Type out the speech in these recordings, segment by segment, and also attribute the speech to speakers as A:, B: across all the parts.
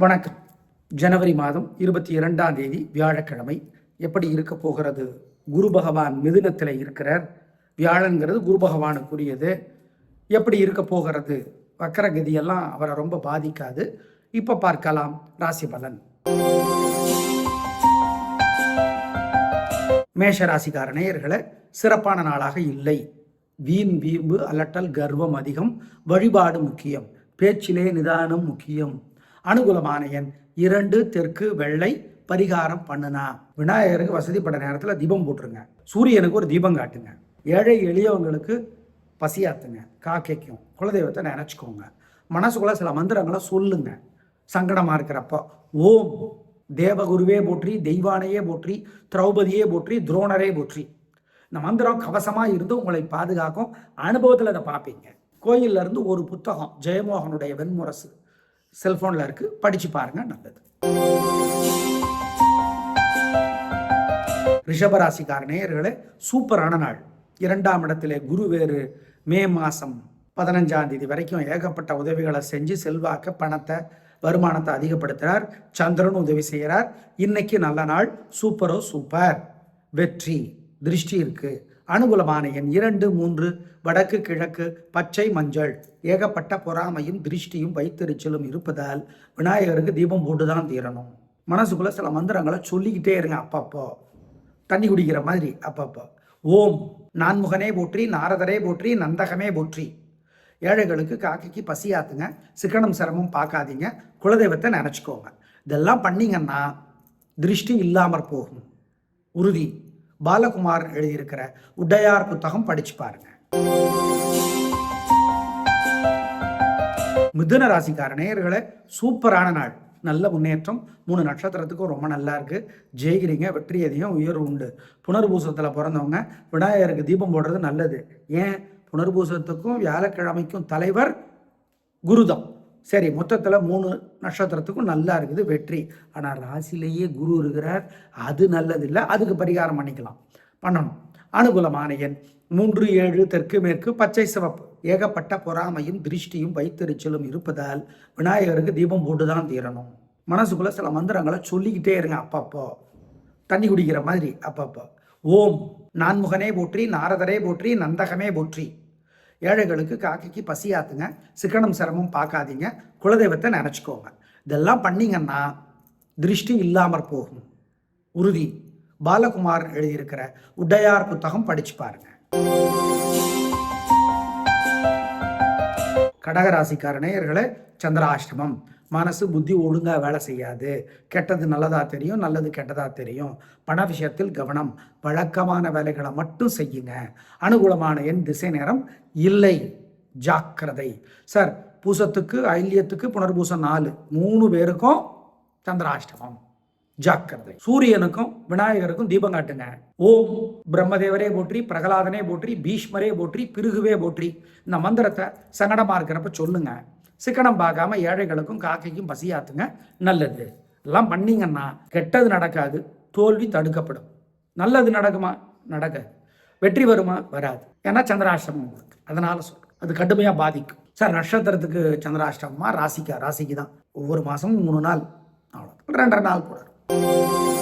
A: வணக்கம். ஜனவரி மாதம் இருபத்தி இரண்டாம் தேதி வியாழக்கிழமை. எப்படி இருக்க போகிறது? குரு பகவான் மிதுனத்தில் இருக்கிறார். வியாழங்கிறது குரு பகவானுக்குரியது. எப்படி இருக்க போகிறது? வக்கரகதியெல்லாம் அவரை ரொம்ப பாதிக்காது. இப்போ பார்க்கலாம் ராசி பலன். மேஷ ராசிக்கார நேயர்களே சிறப்பான நாளாக இல்லை. வீண் வீம்பு அலட்டல் கர்வம் அதிகம். வழிபாடு முக்கியம். பேச்சிலே நிதானம் முக்கியம். அனுகூலமான எண் இரண்டு தெற்கு வெள்ளை பரிகாரம் பண்ணுனா. விநாயகருக்கு வசதிப்பட்ட நேரத்தில் தீபம் போட்டுருங்க. சூரியனுக்கு ஒரு தீபம் காட்டுங்க. ஏழை எளியவங்களுக்கு பசியாத்துங்க காக்கைக்கும் குலதெய்வத்தை நினச்சிக்கோங்க. மனசுக்குள்ள சில மந்திரங்களை சொல்லுங்க. சங்கடமாக இருக்கிறப்போ ஓம் தேவகுருவே போற்றி தெய்வானையே போற்றி திரௌபதியே போற்றி துரோணரே போற்றி. இந்த மந்திரம் கவசமாக இருந்து உங்களை பாதுகாக்கும். அனுபவத்தில் அதை பார்ப்பீங்க. கோயில்ல இருந்து ஒரு புத்தகம் ஜெயமோகனுடைய வெண்முரசு. செல்போனில் இருக்குது படித்து பாருங்கள் நல்லது. ரிஷபராசிக்கார நேயர்களே சூப்பரான நாள். இரண்டாம் இடத்திலே குரு வேறு மே மாதம் பதினஞ்சாம் தேதி வரைக்கும் ஏகப்பட்ட உதவிகளை செஞ்சு செல்வாக்க பணத்தை வருமானத்தை அதிகப்படுத்துகிறார் சந்திரன் உதவி செய்கிறார் இன்னைக்கு நல்ல நாள். சூப்பரோ சூப்பர். வெற்றி திருஷ்டி இருக்குது அனுகூலமான எண் இரண்டு மூன்று வடக்கு கிழக்கு பச்சை மஞ்சள். ஏகப்பட்ட பொறாமையும் திருஷ்டியும் வைத்தறிச்சலும் இருப்பதால் விநாயகருக்கு தீபம் போட்டு தான் தீரணும். மனசுக்குள்ள சில மந்திரங்களை சொல்லிக்கிட்டே இருங்க அப்பப்போ. தண்ணி குடிக்கிற மாதிரி அப்பப்போ. ஓம் நான்முகனே போற்றி நாரதரே போற்றி நந்தகமே போற்றி. ஏழைகளுக்கு காக்கைக்கு பசியாத்துங்க சிக்கனம் சிரமம் பார்க்காதீங்க குலதெய்வத்தை நினச்சிக்கோங்க. இதெல்லாம் பண்ணிங்கன்னா திருஷ்டி இல்லாமற் போகும். உறுதி. பாலகுமார் எழுதியிருக்கிற உடையார் புத்தகம் படிச்சு பாருங்க. மிதுன ராசிக்கார நேயர்களை சூப்பரான நாள். நல்ல முன்னேற்றம். மூணு நட்சத்திரத்துக்கும் ரொம்ப நல்லா இருக்கு. ஜெயிக்கிறீங்க வெற்றி அதிகம் உயர்வு உண்டு. புனர்பூசத்தில் பிறந்தவங்க விநாயகருக்கு தீபம் போடுறது நல்லது. ஏன்? புனர்பூசத்துக்கும் வியாழக்கிழமைக்கும் தலைவர் குருதம். சரி மொத்தத்தில் மூணு நட்சத்திரத்துக்கும் நல்லா இருக்குது வெற்றி. ஆனால் ராசிலேயே குரு இருக்கிறார். அது நல்லதில்லை. அதுக்கு பரிகாரம் பண்ணிக்கலாம். பண்ணணும். அனுகூலமான எண் மூன்று ஏழு தெற்கு மேற்கு பச்சை சிவப்பு. ஏகப்பட்ட பொறாமையும் திருஷ்டியும் வைத்தறிச்சலும் இருப்பதால் விநாயகருக்கு தீபம் போட்டு தான் தீரணும். மனசுக்குள்ளே சில மந்திரங்களை சொல்லிக்கிட்டே இருங்க அப்பப்போ. தண்ணி குடிக்கிற மாதிரி அப்பப்போ. ஓம். நான்முகனே போற்றி நாரதரே போற்றி நந்தகமே போற்றி. ஏழைகளுக்கு காக்கைக்கு பசியாத்துங்க சிக்கனம் சிரமம் பார்க்காதீங்க குலதெய்வத்தை நினச்சிக்கோங்க. இதெல்லாம் பண்ணிங்கன்னா திருஷ்டி இல்லாமற் போகும். உறுதி. பாலகுமார் எழுதியிருக்கிற உடையார் புத்தகம் படிச்சு பாருங்க. கடகராசிக்கார நேயர்களே சந்திராஷ்டமம். மனசு புத்தி ஒழுங்காக வேலை செய்யாது. கெட்டது நல்லதாக தெரியும் நல்லது கெட்டதாக தெரியும். பண விஷயத்தில் கவனம். வழக்கமான வேலைகளை மட்டும் செய்யுங்க. அனுகூலமான என் திசை நேரம் இல்லை. ஜாக்கிரதை. சார் பூசத்துக்கு ஐல்யத்துக்கு புனர்பூசம் நாலு. மூணு பேருக்கும் சந்திராஷ்டமம். ஜாக்கிரதை. சூரியனுக்கும் விநாயகருக்கும் தீபம் காட்டுங்க. ஓம் பிரம்மதேவரே போற்றி பிரகலாதனே போற்றி பீஷ்மரே போற்றி பிருகுவே போற்றி. இந்த மந்திரத்தை சங்கடமா இருக்கிறப்ப சொல்லுங்க. சிக்கனம் பார்க்காம ஏழைகளுக்கும் காக்கைக்கும் பசியாத்துங்க. நல்லது. எல்லாம் பண்ணீங்கன்னா கெட்டது நடக்காது. தோல்வி தடுக்கப்படும். நல்லது நடக்குமா? நடக்காது. வெற்றி வருமா? வராது. ஏன்னா சந்திராஷ்டமம் உங்களுக்கு. அதனால சொல்றேன். அது கடுமையாக பாதிக்கும். சார் நட்சத்திரத்துக்கு சந்திராஷ்டமமா? ராசிக்கா? ராசிக்கு தான் ஒவ்வொரு மாதமும் மூணு நாள். அவ்வளோ ரெண்டரை நாள் போடுறோம்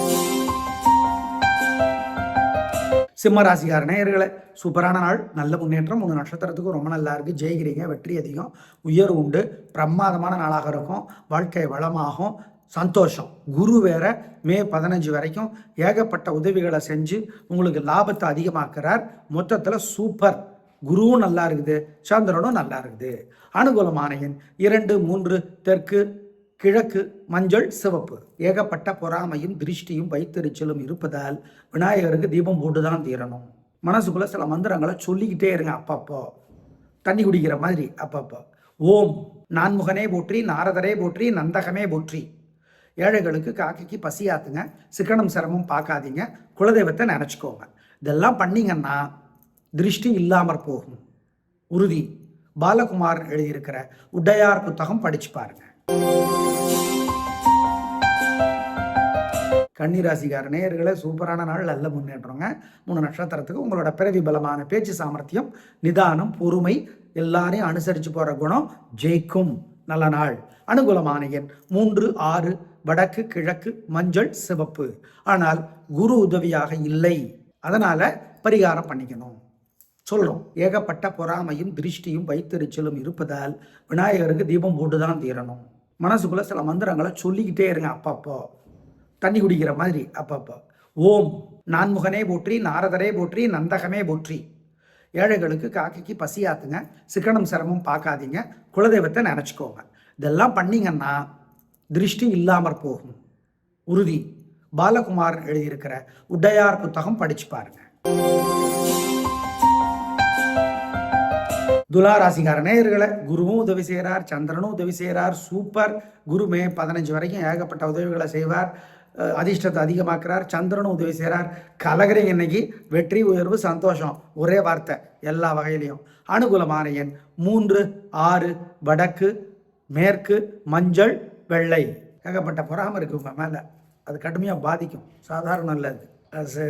A: சிம்ம ராசிக்கார நேயர்களே சூப்பரான நாள் நல்ல முன்னேற்றம். மூணு நட்சத்திரத்துக்கும் ரொம்ப நல்லா இருக்கு. ஜெயிக்கிறீங்க வெற்றி அதிகம் உயர்வு உண்டு. பிரமாதமான நாளாக இருக்கும். வாழ்க்கை வளமாகும். சந்தோஷம். குரு வேற மே பதினஞ்சு வரைக்கும் ஏகப்பட்ட உதவிகளை செஞ்சு உங்களுக்கு லாபத்தை அதிகமாக்குறார். மொத்தத்தில் சூப்பர். குருவும் நல்லா இருக்குது. சந்திரனும் நல்லா இருக்குது. அனுகூலமான எண் இரண்டு மூன்று தெற்கு கிழக்கு மஞ்சள் சிவப்பு. ஏகப்பட்ட பொறாமையும் திருஷ்டியும் வைத்தறிச்சலும் இருப்பதால் விநாயகருக்கு தீபம் போட்டு தான் தீரணும். மனசுக்குள்ள சில மந்திரங்களை சொல்லிக்கிட்டே இருங்க அப்பப்போ. தண்ணி குடிக்கிற மாதிரி அப்பப்போ. ஓம் நான்முகனே போற்றி நாரதரே போற்றி நந்தகமே போற்றி. ஏழைகளுக்கு காக்கைக்கு பசியாத்துங்க சிக்கனம் சிரமம் பார்க்காதீங்க குலதெய்வத்தை நினச்சிக்கோங்க. இதெல்லாம் பண்ணிங்கன்னா திருஷ்டி இல்லாமற் போகும். உறுதி. பாலகுமார் எழுதியிருக்கிற உடையார் புத்தகம் படிச்சு பாருங்க. கன்னிராசிக்கார நேயர்களே சூப்பரான நாள் நல்ல முன்னேற்றங்க மூணு நட்சத்திரத்துக்கு உங்களோட பிறவி பலமான பேச்சு சாமர்த்தியம் நிதானம் பொறுமை எல்லாரையும் அனுசரித்து போகிற குணம் ஜெயிக்கும். நல்ல நாள். அனுகூலமான எண் மூன்று ஆறு வடக்கு கிழக்கு மஞ்சள் சிவப்பு. ஆனால் குரு உதவியாக இல்லை. அதனால் பரிகாரம் பண்ணிக்கணும். சொல்கிறோம் ஏகப்பட்ட பொறாமையும் திருஷ்டியும் வைத்தறிச்சலும் இருப்பதால் விநாயகருக்கு தீபம் போட்டு தான் தீரணும். மனசுக்குள்ள சில மந்திரங்களை சொல்லிக்கிட்டே இருங்க அப்பப்போ. தண்ணி குடிக்கிற மாதிரி அப்பப்போ. ஓம் நான்முகனே போற்றி நாரதரே போற்றி நந்தகமே போற்றி. ஏழைகளுக்கு காக்கைக்கு பசியாத்துங்க சிக்கனம் சிரமம் பார்க்காதீங்க குலதெய்வத்தை நினச்சிக்கோங்க. இதெல்லாம் பண்ணிங்கன்னா திருஷ்டி இல்லாமற் போகும். உறுதி. பாலகுமாரன் எழுதியிருக்கிற உடையார் புத்தகம் படிச்சு பாருங்க. துலா ராசிக்கார நேயர்களை குருவும் உதவி செய்கிறார் சந்திரனும் உதவி செய்கிறார் சூப்பர். குரு மே பதினஞ்சு வரைக்கும் ஏகப்பட்ட உதவிகளை செய்வார் அதிர்ஷ்டத்தை அதிகமாக்குறார் சந்திரனும் உதவி செய்கிறார் கலகரிங்க இன்னைக்கு வெற்றி உயர்வு சந்தோஷம் ஒரே வார்த்தை எல்லா வகையிலையும். அனுகூலமான எண் மூன்று ஆறு வடக்கு மேற்கு மஞ்சள் வெள்ளை. ஏகப்பட்ட பொறாமல் இருக்கு மேலே. அது கடுமையாக பாதிக்கும். சாதாரண நல்லது அது.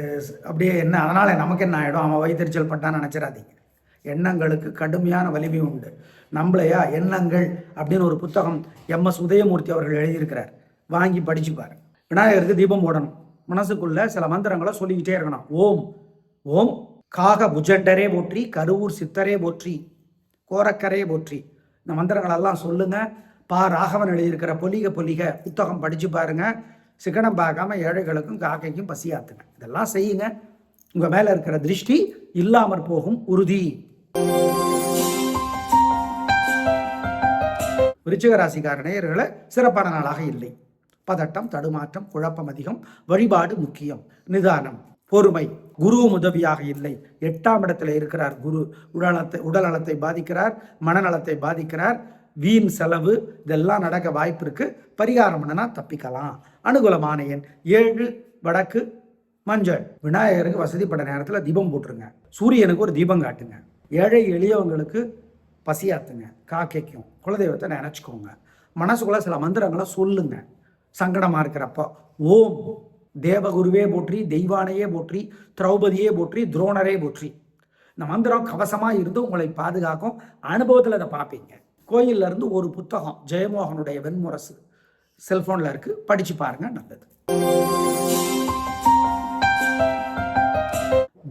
A: அப்படியே என்ன அதனால் நமக்கு என்ன ஆகிடும் அவன் வயிற்றுச்சல் பட்டான்னு நினச்சிடாதீங்க. எண்ணங்களுக்கு கடுமையான வலிமை உண்டு. நம்மளையா எண்ணங்கள் அப்படின்னு ஒரு புத்தகம் எம்எஸ் உதயமூர்த்தி அவர்கள் எழுதியிருக்கிறார். வாங்கி படிச்சுப்பார் விநாயகருக்கு தீபம் போடணும். மனசுக்குள்ள சில மந்திரங்களை சொல்லிக்கிட்டே இருக்கணும். ஓம் ஓம் காக புஜண்டரே போற்றி கருவூர் சித்தரே போற்றி கோரக்கரே போற்றி. இந்த மந்திரங்களெல்லாம் சொல்லுங்க. பா ராகவன் எழுதியிருக்கிற பொலிக பொலிக புத்தகம் படிச்சு பாருங்க. சிக்கனம் பார்க்காம ஏழைகளுக்கும் காக்கைக்கும் பசியாத்துங்க. இதெல்லாம் செய்யுங்க. உங்கள் மேலே இருக்கிற திருஷ்டி இல்லாமற் போகும் உறுதி. விருச்சிக நேயர்களை சிறப்பான நாளாக இல்லை. பதட்டம் தடுமாற்றம் குழப்பம் அதிகம். வழிபாடு முக்கியம். நிதானம் பொறுமை குரு உதவியாக இல்லை. எட்டாம் இடத்துல இருக்கிறார் குரு. உடல்நலத்தை உடல் நலத்தை பாதிக்கிறார் மனநலத்தை பாதிக்கிறார். வீண் செலவு இதெல்லாம் நடக்க வாய்ப்பு இருக்கு. பரிகாரம் பண்ணுனா தப்பிக்கலாம். அனுகூலமான எண் ஏழு வடக்கு மஞ்சள். விநாயகருக்கு வசதிப்பட்ட நேரத்தில் தீபம் போட்டுருங்க. சூரியனுக்கு ஒரு தீபம் காட்டுங்க. ஏழை எளியவங்களுக்கு பசியாத்துங்க காக்கைக்கும் குலதெய்வத்தை நினச்சிக்கோங்க. மனசுக்குள்ள சில மந்திரங்களை சொல்லுங்க. சங்கடமாக இருக்கிறப்போ ஓம் தேவகுருவே போற்றி தெய்வானையே போற்றி திரௌபதியே போற்றி துரோணரே போற்றி. இந்த மந்திரம் கவசமாக இருந்து உங்களை பாதுகாக்கும். அனுபவத்தில் அதை பார்ப்பீங்க. கோயில்ல இருந்து ஒரு புத்தகம் ஜெயமோகனுடைய வெண்முரசு செல்போனில் இருக்கு. படிச்சு பாருங்க நல்லது.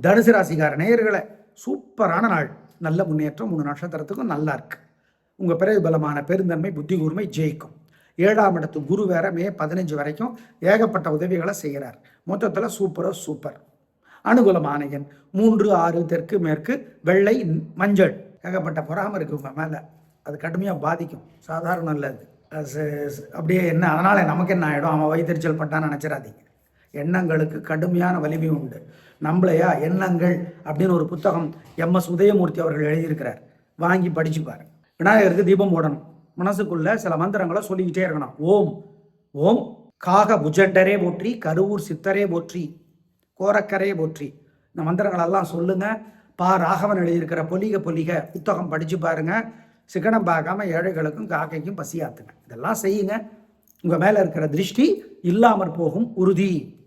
A: தனுசு ராசிக்கார நேயர்களை சூப்பரான நாள். நல்ல முன்னேற்றம் மூணு நட்சத்திரத்துக்கும் நல்லா இருக்கு. உங்கள் பிறகு பலமான பெருந்தன்மை புத்தி கூர்மை ஜெயிக்கும். ஏழாம் இடத்து குரு வேற மே பதினஞ்சு வரைக்கும் ஏகப்பட்ட உதவிகளை செய்கிறார். மொத்தத்தில் சூப்பரோ சூப்பர் அனுகூலமான எண் மூன்று ஆறு தெற்கு மேற்கு வெள்ளை மஞ்சள். ஏகப்பட்ட பொறாமல் இருக்கு மேலே. அது கடுமையாக பாதிக்கும். சாதாரண நல்லது அது. அப்படியே என்ன அதனால் நமக்கு என்ன ஆகிடும் அவன் வயிற்றுச்சல் பட்டான்னு நினச்சிடாதீங்க. எண்ணங்களுக்கு கடுமையான வலிமை உண்டு. நம்மளையா எண்ணங்கள் அப்படின்னு ஒரு புத்தகம் எம்எஸ் உதயமூர்த்தி அவர்கள் எழுதியிருக்கிறார். வாங்கி படிச்சு விநாயகருக்கு தீபம் போடணும். மனசுக்குள்ள சில மந்திரங்களை சொல்லிக்கிட்டே இருக்கணும். ஓம் ஓம் காக புஜண்டரே போற்றி கருவூர் சித்தரே போற்றி கோரக்கரே போற்றி. இந்த மந்திரங்களெல்லாம் சொல்லுங்க. பா ராகவன் எழுதியிருக்கிற பொலிக பொலிக புத்தகம் படிச்சு பாருங்க. சிக்கனம் பார்க்காம ஏழைகளுக்கும் காக்கைக்கும் பசியாத்துங்க. இதெல்லாம் செய்யுங்க. உங்கள் மேலே இருக்கிற திருஷ்டி இல்லாமற் போகும் உறுதி.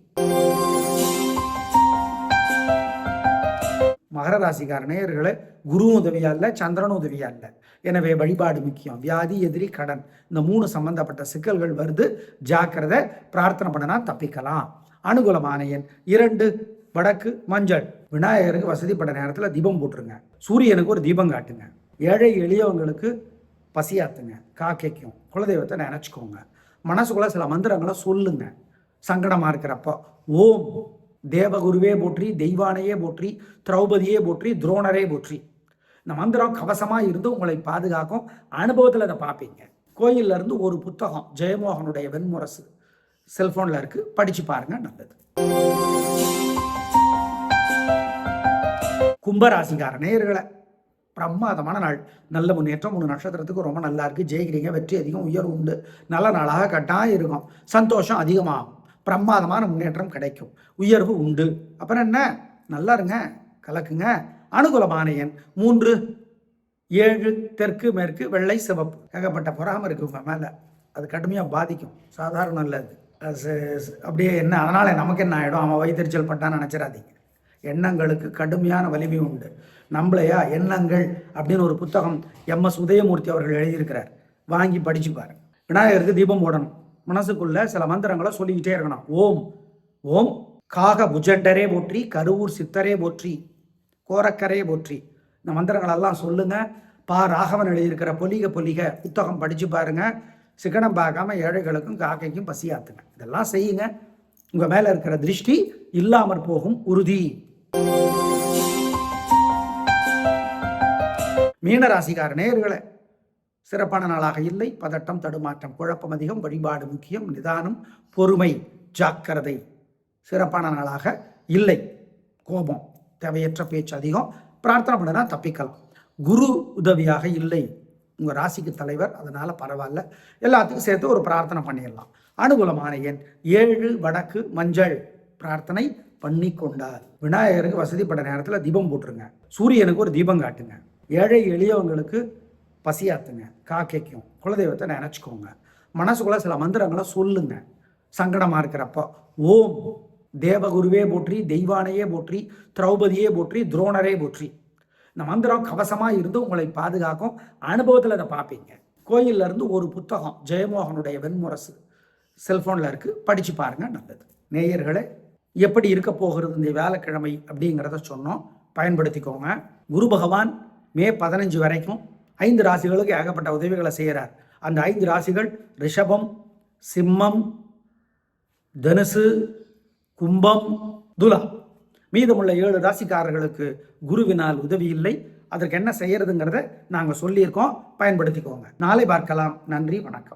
A: மகர ராசிக்கார நேயர்களே குரு உதவியா இல்லை சந்திரன் உதவியா இல்லை. எனவே வழிபாடு முக்கியம். வியாதி எதிரி கடன். இந்த மூணு சம்பந்தப்பட்ட சிக்கல்கள் வருது. ஜாக்கிரதை பிரார்த்தனை பண்ணனா தப்பிக்கலாம். அனுகூலமான எண் இரண்டு வடக்கு மஞ்சள். விநாயகருக்கு வசதிப்பட்ட நேரத்தில் தீபம் போட்டுருங்க. சூரியனுக்கு ஒரு தீபம் காட்டுங்க. ஏழை எளியவங்களுக்கு பசியாத்துங்க காக்கைக்கும் குலதெய்வத்தை நினச்சிக்கோங்க. மனசுக்குள்ள சில மந்திரங்களை சொல்லுங்க. சங்கடமாக இருக்கிறப்போ ஓம் தேவகுருவே போற்றி தெய்வானையே போற்றி திரௌபதியே போற்றி துரோணரே போற்றி. இந்த மந்திரம் கவசமாக இருந்து உங்களை பாதுகாக்கும் அனுபவத்தில் அதை பார்ப்பீங்க. கோயில்ல இருந்து ஒரு புத்தகம் ஜெயமோகனுடைய வெண்முரசு செல்ஃபோனில் இருக்கு. படிச்சு பாருங்க நல்லது. கும்பராசிக்கார நேயர்களை பிரமாதமான நாள். நல்ல முன்னேற்றம் மூணு நட்சத்திரத்துக்கு ரொம்ப நல்லா இருக்கு. ஜெயிக்கிறீங்க வெற்றி அதிகம் உயர்வு உண்டு. நல்ல நாளாக கட்டாயம் இருக்கும். சந்தோஷம் அதிகமாகும். பிரமாதமான முன்னேற்றம் கிடைக்கும். உயர்வு உண்டு. அப்புறம் என்ன? நல்லா இருங்க. கலக்குங்க. அனுகூலமான எண் மூன்று ஏழு தெற்கு மேற்கு வெள்ளை சிவப்பு. ஏகப்பட்ட பொறாமல் இருக்கு உங்கள் மேலே. அது கடுமையாக பாதிக்கும். சாதாரணம் நல்லது அது. அப்படியே என்ன? அதனால் நமக்கு என்ன ஆகிடும் அவன் வைத்தறிச்சல் பட்டான்னு நினச்சிடாதீங்க. எண்ணங்களுக்கு கடுமையான வலிமை உண்டு. நம்மளையா எண்ணங்கள் அப்படின்னு ஒரு புத்தகம் எம்எஸ் உதயமூர்த்தி அவர்கள் எழுதியிருக்கிறார். வாங்கி படிச்சு பாருங்க. விநாயகருக்கு தீபம் போடணும். மனசுக்குள்ள சில மந்திரங்களை சொல்லிக்கிட்டே இருக்கணும். ஓம் ஓம் காக புஜண்டரே போற்றி கருவூர் சித்தரே போற்றி கோரக்கரே போற்றி. இந்த மந்திரங்களெல்லாம் சொல்லுங்க. பா ராகவன் எழுதியிருக்கிற பொலிக பொலிக புத்தகம் படிச்சு பாருங்க. சிக்கனம் பார்க்காம ஏழைகளுக்கும் காக்கைக்கும் பசியாத்துங்க இதெல்லாம் செய்யுங்க. உங்க மேல இருக்கிற திருஷ்டி இல்லாமற் போகும் உறுதி. மீனராசிக்கார நேர்களை சிறப்பான நாளாக இல்லை. பதட்டம் தடுமாற்றம் குழப்பம் அதிகம் வழிபாடு முக்கியம் நிதானம் பொறுமை ஜாக்கிரதை. சிறப்பான நாளாக இல்லை. கோபம் தேவையற்ற பேச்சு அதிகம். பிரார்த்தனை பண்ணினா தப்பிக்கலாம். குரு உதவியாக இல்லை. உங்கள் ராசிக்கு தலைவர் அதனால் பரவாயில்ல. எல்லாத்துக்கும் சேர்த்து ஒரு பிரார்த்தனை பண்ணிடலாம். அனுகூலமான எண் ஏழு வடக்கு மஞ்சள். பிரார்த்தனை பண்ணி கொண்டார் விநாயகருக்கு வசதிப்பட்ட நேரத்தில் தீபம் போட்டுருங்க. சூரியனுக்கு ஒரு தீபம் காட்டுங்க. ஏழை எளியவங்களுக்கு பசியாத்துங்க காக்கைக்கும் குலதெய்வத்தை நினச்சிக்கோங்க. மனசுக்குள்ள சில மந்திரங்களை சொல்லுங்க. சங்கடமாக இருக்கிறப்போ ஓம் தேவகுருவே போற்றி தெய்வானையே போற்றி திரௌபதியே போற்றி துரோணரே போற்றி. இந்த மந்திரம் கவசமாக இருந்து உங்களை பாதுகாக்கும். அனுபவத்தில் அதை பார்ப்பீங்க கோயில்ல இருந்து ஒரு புத்தகம் ஜெயமோகனுடைய வெண்முரசு செல்ஃபோனில் இருக்குது படித்து பாருங்க நல்லது. நேயர்களே எப்படி இருக்க போகிறது இந்த வியாழக்கிழமை அப்படிங்கிறத சொன்னோம். பயன்படுத்திக்கோங்க. குரு பகவான் மே பதினஞ்சு வரைக்கும் ஐந்து ராசிகளுக்கு ஏகப்பட்ட உதவிகளை செய்கிறார். அந்த ஐந்து ராசிகள் ரிஷபம் சிம்மம் தனுசு கும்பம் துலா மீதமுள்ள ஏழு ராசிக்காரர்களுக்கு குருவினால் உதவி இல்லை. அதற்கு என்ன செய்யறதுங்கிறத நாங்கள் சொல்லியிருக்கோம். பயன்படுத்திக்கோங்க. நாளை பார்க்கலாம். நன்றி வணக்கம்.